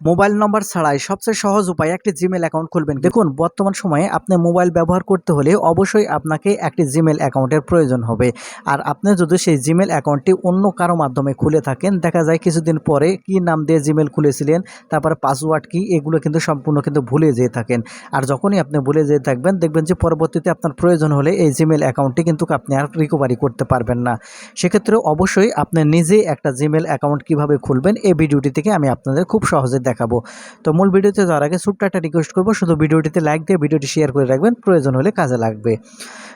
Mobile নম্বর ছাড়াই সবচেয়ে সহজ উপায় একটি জিমেল অ্যাকাউন্ট খুলবেন দেখুন, বর্তমান সময়ে আপনি মোবাইল ব্যবহার করতে হলে অবশ্যই আপনাকে একটি জিমেল অ্যাকাউন্টের প্রয়োজন হবে। আর আপনি যদি সেই জিমেল অ্যাকাউন্টটি অন্য কারও মাধ্যমে খুলে থাকেন, দেখা যায় কিছুদিন পরে কি নাম দিয়ে জিমেল খুলেছিলেন, তারপরে পাসওয়ার্ড কি, এগুলো কিন্তু সম্পূর্ণ কিন্তু ভুলে যেয়ে থাকেন। আর যখনই আপনি ভুলে যেয়ে থাকবেন, দেখবেন যে পরবর্তীতে আপনার প্রয়োজন হলে এই জিমেল অ্যাকাউন্টটি কিন্তু আপনি আর রিকভারি করতে পারবেন না। সেক্ষেত্রে অবশ্যই আপনি নিজেই একটা জিমেল অ্যাকাউন্ট কীভাবে খুলবেন, এই ভিডিওটি থেকে আমি আপনাদের খুব সহজে দেখাবো। তো মূল ভিডিওতে যাওয়ার আগে ছোট্ট একটা রিকোয়েস্ট করব, শুধু ভিডিওটিতে লাইক দিয়ে ভিডিওটি শেয়ার করে রাখবেন, প্রয়োজন হলে কাজে লাগবে।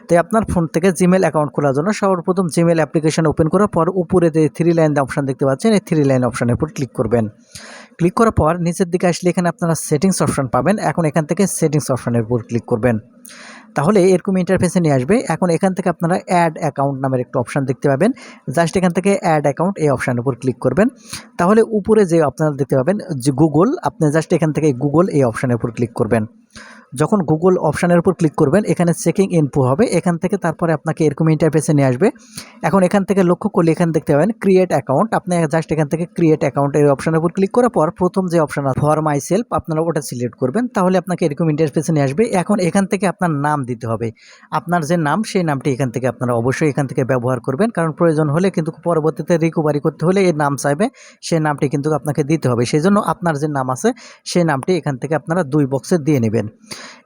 তাই আপনার ফোন থেকে জিমেল অ্যাকাউন্ট খোলার জন্য সর্বপ্রথম জিমেল অ্যাপ্লিকেশন ওপেন করার পর উপরে যে থ্রি লাইন অপশান দেখতে পাচ্ছেন, এই থ্রি লাইন অপশানের উপর ক্লিক করবেন। ক্লিক করার পর নিচের দিকে আসলে এখানে আপনারা সেটিংস অপশান পাবেন। এখন এখান থেকে সেটিংস অপশানের উপর ক্লিক করবেন। তাহলে এরকম ইন্টারফেসে নিয়ে আসবে। এখন এখান থেকে আপনারা অ্যাড অ্যাকাউন্ট নামের একটা অপশান দেখতে পাবেন। জাস্ট এখান থেকে অ্যাড অ্যাকাউন্ট এই অপশানের উপর ক্লিক করবেন। তাহলে উপরে যে আপনারা দেখতে পাবেন যে গুগল আপনি জাস্ট এখান থেকে গুগল এই অপশানের উপর ক্লিক করবেন। যখন গুগল অপশানের উপর ক্লিক করবেন, এখানে চেকিং ইনফো হবে। এখান থেকে তারপরে আপনাকে এরকম ইন্টারফেসে নিয়ে আসবে। এখন এখান থেকে লক্ষ্য করলে এখানে দেখতে পাবেন ক্রিয়েট অ্যাকাউন্ট আপনি জাস্ট এখান থেকে ক্রিয়েট অ্যাকাউন্ট এই অপশানের উপর ক্লিক করার পর প্রথম যে অপশান আছে ফর মাই সেলফ আপনারা ওটা সিলেক্ট করবেন। তাহলে আপনাকে এরকম ইন্টারফেসে নিয়ে আসবে। এখন এখান থেকে আপনার নাম দিতে হবে। আপনার যে নাম, সেই নামটি এখান থেকে আপনারা অবশ্যই এখান থেকে ব্যবহার করবেন। কারণ প্রয়োজন হলে কিন্তু পরবর্তীতে রিকভারি করতে হলে এই নাম চাইবে, সেই নামটি কিন্তু আপনাকে দিতে হবে। সেই জন্য আপনার যে নাম আছে, সেই নামটি এখান থেকে আপনারা দুই বক্সে দিয়ে নেবেন।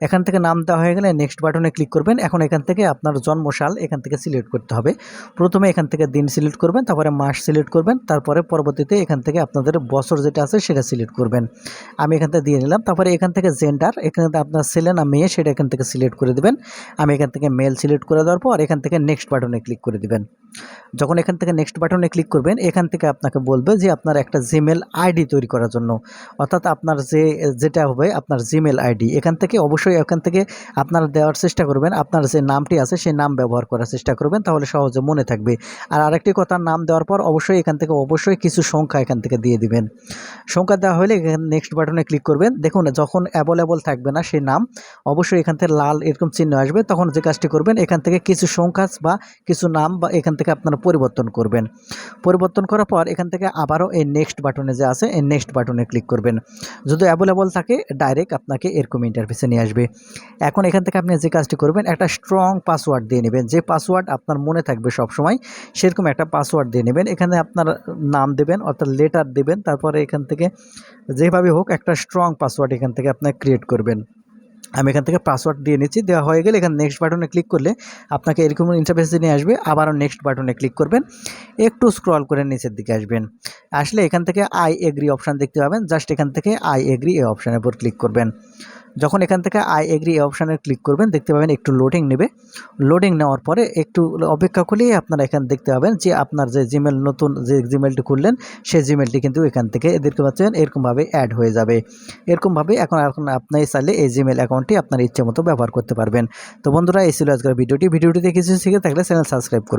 এখান থেকে নাম দেওয়া হয়ে গেলে নেক্সট বাটনে ক্লিক করবেন এখন এখান থেকে আপনার জন্মসাল এখান থেকে সিলেক্ট করতে হবে প্রথমে এখান থেকে দিন সিলেক্ট করবেন তারপরে মাস সিলেক্ট করবেন তারপরে পরবর্তীতে এখান থেকে আপনাদের বছর যেটা আছে সেটা সিলেক্ট করবেন আমি এখান থেকে দিয়ে নিলাম তারপরে এখান থেকে জেন্ডার এখান থেকে আপনার ছেলে না মেয়ে সেটা এখান থেকে সিলেক্ট করে দেবেন আমি এখান থেকে মেল সিলেক্ট করে দেওয়ার পর এখান থেকে নেক্সট বাটনে ক্লিক করে দেবেন যখন এখান থেকে নেক্সট বাটনে ক্লিক করবেন এখান থেকে আপনাকে বলবে যে আপনার একটা জিমেল আইডি তৈরি করার জন্য অর্থাৎ আপনার যে যেটা হবে আপনার জিমেল আইডি এখান থেকে অবশ্যই এখান থেকে আপনারা দেওয়ার চেষ্টা করবেন। আপনার যে নামটি আছে, সেই নাম ব্যবহার করার চেষ্টা করবেন, তাহলে সহজে মনে থাকবে। আর আরেকটি কথা নাম দেওয়ার পর অবশ্যই এখান থেকে অবশ্যই কিছু সংখ্যা এখান থেকে দিয়ে দিবেন। সংখ্যা দেওয়া হলে নেক্সট বাটনে ক্লিক করবেন। দেখুন, যখন অ্যাভেলেবল থাকবে না সেই নাম, অবশ্যই এখান থেকে লাল এরকম চিহ্ন আসবে। তখন যে কাজটি করবেন, এখান থেকে কিছু সংখ্যা বা কিছু নাম বা এখান থেকে আপনারা পরিবর্তন করবেন। পরিবর্তন করার পর এখান থেকে আবারও এই নেক্সট বাটনে যে আছে, এই নেক্সট বাটনে ক্লিক করবেন। যদি অ্যাভেলেবল থাকে ডাইরেক্ট আপনাকে এরকম ইন্টারফেসে নিয়ে আসবে। এখন এখান থেকে আপনি যে কাজটি করবেন, একটা স্ট্রং পাসওয়ার্ড দিয়ে নেবেন। যে পাসওয়ার্ড আপনার মনে থাকবে সব সময় সেরকম একটা পাসওয়ার্ড দিয়ে নেবেন। এখানে আপনার নাম দেবেন, অর্থাৎ লেটার দেবেন, তারপরে এখান থেকে যেভাবে হোক একটা স্ট্রং পাসওয়ার্ড এখান থেকে আপনার ক্রিয়েট করবেন। আমি এখান থেকে পাসওয়ার্ড দিয়ে নিচ্ছি, দেওয়া হয়ে গেলে এখানে নেক্সট বাটনে ক্লিক করলে আপনাকে এরকম ইন্টারফেসে নিয়ে আসবে আবারও নেক্সট বাটনে ক্লিক করবেন, একটু স্ক্রল করে নিচের দিকে আসবেন। আসলে এখান থেকে আই এগ্রি অপশান দেখতে পাবেন জাস্ট এখান থেকে আই এগ্রি এই অপশানের উপর ক্লিক করবেন। যখন এখান থেকে আই এগ্রি অপশানে ক্লিক করবেন, দেখতে পাবেন একটু লোডিং নেবে। লোডিং নেওয়ার পরে একটু অপেক্ষা করলেই আপনারা এখানে দেখতে পাবেন যে আপনার যে জিমেল নতুন যে জিমেলটি খুললেন, সেই জিমেলটি কিন্তু এখান থেকে দেখতে পাচ্ছেন এরকমভাবে অ্যাড হয়ে যাবে। এরকমভাবে এখন এখন আপনি চাইলে এই জিমেল অ্যাকাউন্টটি আপনার ইচ্ছে মতো ব্যবহার করতে পারবেন। তো বন্ধুরা, এই ছিল আজকের ভিডিওটি। ভিডিওটিতে কিছু শিখে থাকলে চ্যানেল সাবস্ক্রাইব করুন